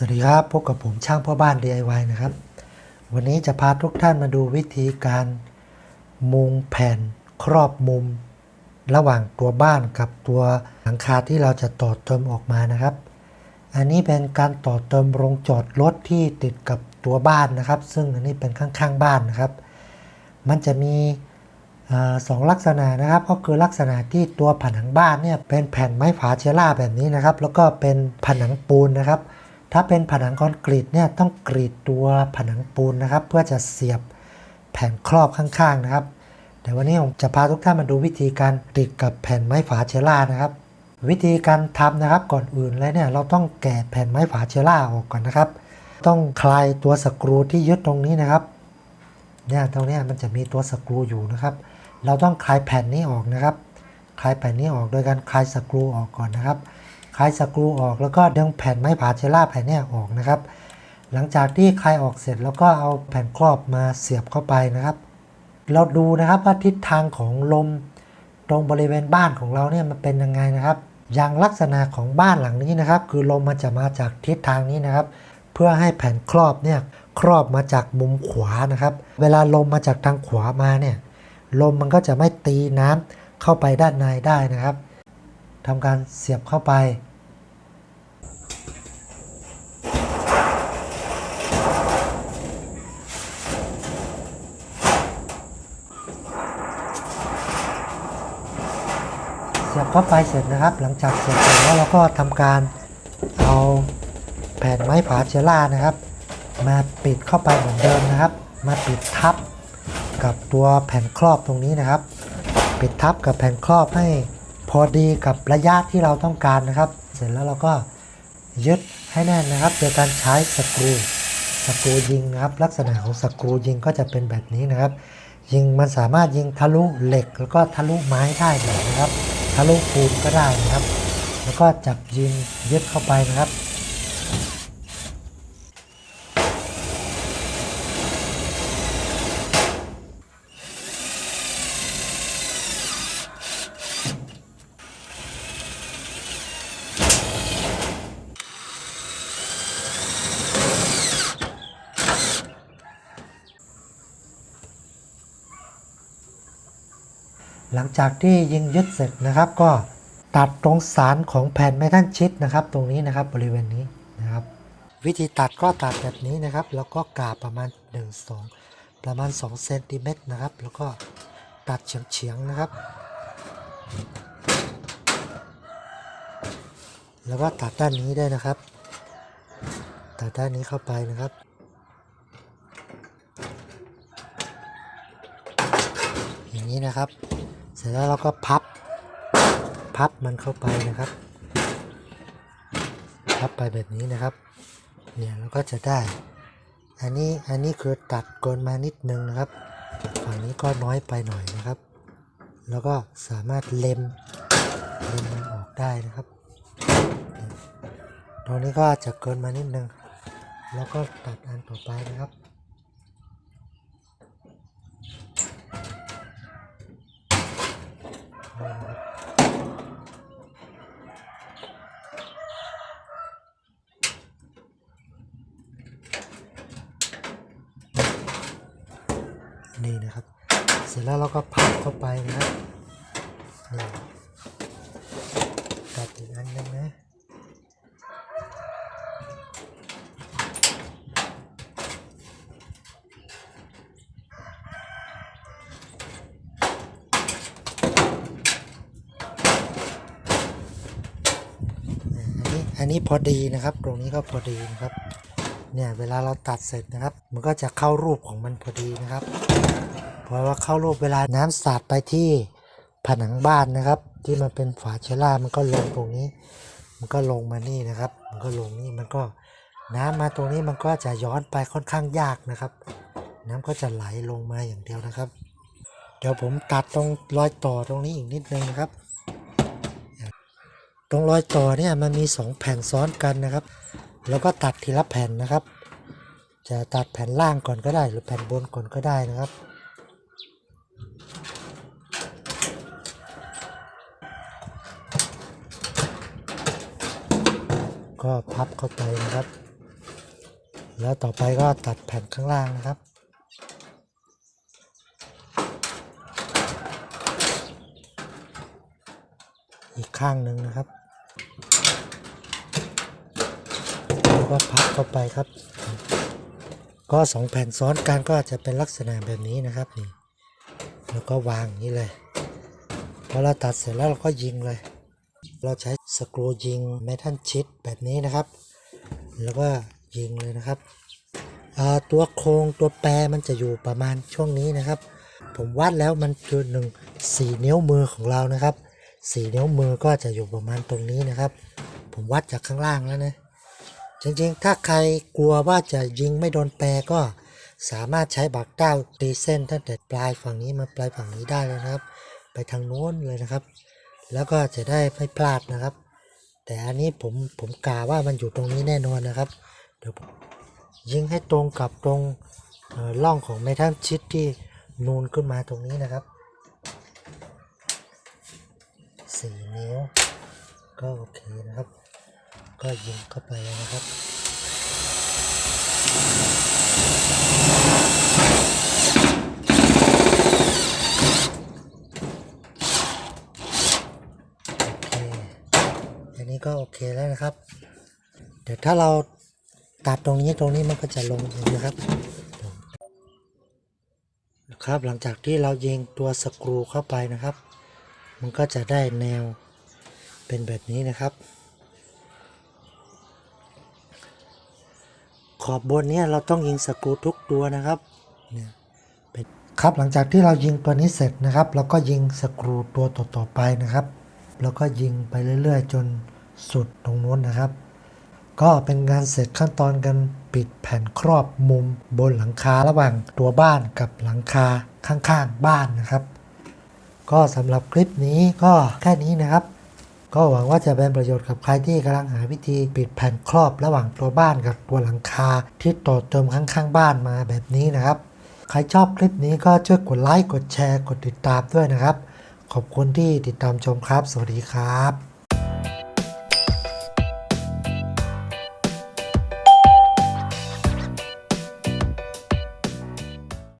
สวัสดีครับพบกับผมช่างพ่อบ้าน DIY นะครับ วันนี้จะพาทุกท่านมาดูวิธีการมุงแผ่นครอบมุม ระหว่างตัวบ้านกับตัวหลังคาที่เราจะต่อเติมออกมานะครับ อันนี้เป็นการต่อเติมโรงจอดรถที่ติดกับตัวบ้านนะครับ ซึ่งอันนี้เป็นข้างๆบ้านนะครับ มันจะมีอสองลักษณะนะครับก็คือลักษณะที่ตัวผนังบ้านเนี่ยเป็นแผ่นไม้ฝาเชล่าแบบนี้นะครับ แล้วก็เป็นผนังปูนนะครับ ถ้าเป็นผนังคอนกรีตเนี่ยต้องกรีดตัวผนังปูนนะครับ เพื่อจะเสียบแผ่นครอบข้างๆนะครับแต่วันนี้ผมจะพาทุกท่านมาดูวิธีการติดกับแผ่นไม้ฝาเชล่านะครับ วิธีการทำนะครับก่อนอื่นเลยเนี่ยเราต้องแกะแผ่นไม้ฝาเชล่าออกก่อนนะครับ ต้องคลายตัวสกรูที่ยึดตรงนี้นะครับเนี่ยตรงนี้มันจะมีตัวสกรูอยู่นะครับ เราต้องคลายแผ่นนี้ออกนะครับ คลายแผ่นนี้ออกโดยการคลายสกรูออกก่อนนะครับ คลายสกรูออกแล้วก็ดึงแผ่นไม้ผาเชล่าแผ่นนี้ออกนะครับ หลังจากที่คลายออกเสร็จแล้วก็เอาแผ่นครอบมาเสียบเข้าไปนะครับ เราดูนะครับว่าทิศทางของลมตรงบริเวณบ้านของเราเนี่ยมันเป็นยังไงนะครับ อย่างลักษณะของบ้านหลังนี้นะครับ คือลมมันจะมาจากทิศทางนี้นะครับ เพื่อให้แผ่นครอบเนี่ยครอบมาจากมุมขวานะครับ เวลาลมมาจากทางขวามาเนี่ยลมมันก็จะไม่ตีน้ำเข้าไปด้านในได้นะครับทำการเสียบเข้าไป เสียบเข้าไปเสร็จนะครับ หลังจากเสร็จแล้วเราก็ทำการเอาแผ่นไม้ผาเชล่านะครับ มาปิดเข้าไปเหมือนเดิมนะครับ มาปิดทับกับตัวแผ่นครอบตรงนี้นะครับ ปิดทับกับแผ่นครอบให้พอดีกับระยะที่เราต้องการนะครับ เสร็จแล้วเราก็ยึดให้แน่นนะครับ โดยการใช้สกรูสกรูยิงนะครับ ลักษณะของสกรูยิงก็จะเป็นแบบนี้นะครับ ยิงมันสามารถยิงทะลุเหล็กแล้วก็ทะลุไม้ได้เลยนะครับ ทะลุปูนก็ได้นะครับ แล้วก็จับยิงยึดเข้าไปนะครับ หลังจากที่ยิงยึดเสร็จนะครับก็ตัดตรงสารของแผ่นเมทัลชิดนะครับ ตรงนี้นะครับบริเวณนี้นะครับ วิธีตัดก็ตัดแบบนี้นะครับ แล้วก็กาประมาณ 1 2 ประมาณ2เซนติเมตรนะครับ แล้วก็ตัดเฉียงๆนะครับ แล้วก็ตัดด้านนี้ได้นะครับ ตัดด้านนี้เข้าไปนะครับอย่างนี้นะครับ เสร็จแล้วเราก็พับ พับมันเข้าไปนะครับ พับไปแบบนี้นะครับ เนี่ยเราก็จะได้ อันนี้อันนี้คือตัดโกนมานิดนึงนะครับ ฝั่งนี้ก็น้อยไปหน่อยนะครับ แล้วก็สามารถเล็มเล็มมันออกได้นะครับ ตรงนี้ก็จะเกินมานิดนึง แล้วก็ตัดอันต่อไปนะครับ นี่นะครับ เสร็จแล้วเราก็พับเข้าไปนะครับนี่ตัดอีกอันหนึงนะอ่าอันนี้อันนี้พอดีนะครับ ตรงนี้ก็พอดีนะครับ เนี่ยเวลาเราตัดเสร็จนะครับ มันก็จะเข้ารูปของมันพอดีนะครับเพราะว่าเข้ารูปเวลาน้ำสาดไปที่ผนังบ้านนะครับ ที่มันเป็นฝาเชล่ามันก็ลงตรงนี้ มันก็ลงมานี่นะครับ มันก็ลงนี่มันก็น้ำมาตรงนี้มันก็จะย้อนไปค่อนข้างยากนะครับ น้ำก็จะไหลลงมาอย่างเดียวนะครับ เดี๋ยวผมตัดตรงรอยต่อตรงนี้อีกนิดนึงนะครับ ตรงรอยต่อเนี่ยมันมีสองแผ่นซ้อนกันนะครับ แล้วก็ตัดทีละแผ่นนะครับ จะตัดแผ่นล่างก่อนก็ได้ หรือแผ่นบนก่อนก็ได้นะครับ ก็พับเข้าไปนะครับ แล้วต่อไปก็ตัดแผ่นข้างล่างนะครับอีกข้างหนึ่งนะครับแล้ว ก็พับเข้าไปครับ ก็สองแผ่นซ้อนกันก็จะเป็นลักษณะแบบนี้นะครับนี่แล้วก็วางอย่างนี้เลยพอเราตัดเสร็จแล้วเราก็ยิงเลย เราใช้สกรูยิงเมทัลชิดแบบนี้นะครับ แล้วก็ยิงเลยนะครับตัวโครงตัวแปรมันจะอยู่ประมาณช่วงนี้นะครับ ผมวัดแล้วมันคือหนึ่งสี่นิ้วมือของเรานะครับสี่นิ้วมือก็จะอยู่ประมาณตรงนี้นะครับ ผมวัดจากข้างล่างแล้วนะ จริงๆ ถ้าใครกลัวว่าจะยิงไม่โดนแปรก็สามารถใช้บักเก้าตีเส้นตั้งแต่ปลายฝั่งนี้มาปลายฝั่งนี้ได้เลยนะครับ ไปทางโน้นเลยนะครับ แล้วก็จะได้ไม่พลาดนะครับ แต่อันนี้ผมผมกาว่ามันอยู่ตรงนี้แน่นอนนะครับเดี๋ยวยิงให้ตรงกับตรงเอ่อร่องของเมทัลชิดที่นูนขึ้นมาตรงนี้นะครับสี่นิ้วก็โอเคนะครับ ก็ยิงเข้าไปนะครับโอเคอันนี้ก็โอเคแล้วนะครับ เดี๋ยวถ้าเราตัดตรงนี้ตรงนี้มันก็จะลงเองนะครับครับหลังจากที่เรายิงตัวสกรูเข้าไปนะครับ มันก็จะได้แนวเป็นแบบนี้นะครับ อบบนเนี้เราต้องยิงสกรูทุกตัวนะครับเนี่ยเป็นครับหลังจากที่เรายิงตัวนี้เสร็จนะครับ เราก็ยิงสกรูตัวต่อๆไปนะครับ แล้วก็ยิงไปเรื่อยๆ จนสุดตรงนู้นนะครับ ก็เป็นงานเสร็จขั้นตอนการปิดแผ่นครอบมุมบนหลังคาระหว่างตัวบ้านกับหลังคาข้างๆบ้านนะครับ ก็สำหรับคลิปนี้ก็แค่นี้นะครับ ก็หวังว่าจะเป็นประโยชน์กับใครที่กำลังหาวิธีปิดแผ่นครอบระหว่างตัวบ้านกับตัวหลังคา ที่ต่อเติมข้างๆบ้านมาแบบนี้นะครับ ใครชอบคลิปนี้ก็ช่วยกดไลค์กดแชร์ กดติดตามด้วยนะครับ ขอบคุณที่ติดตามชมครับ สวัสดีครับ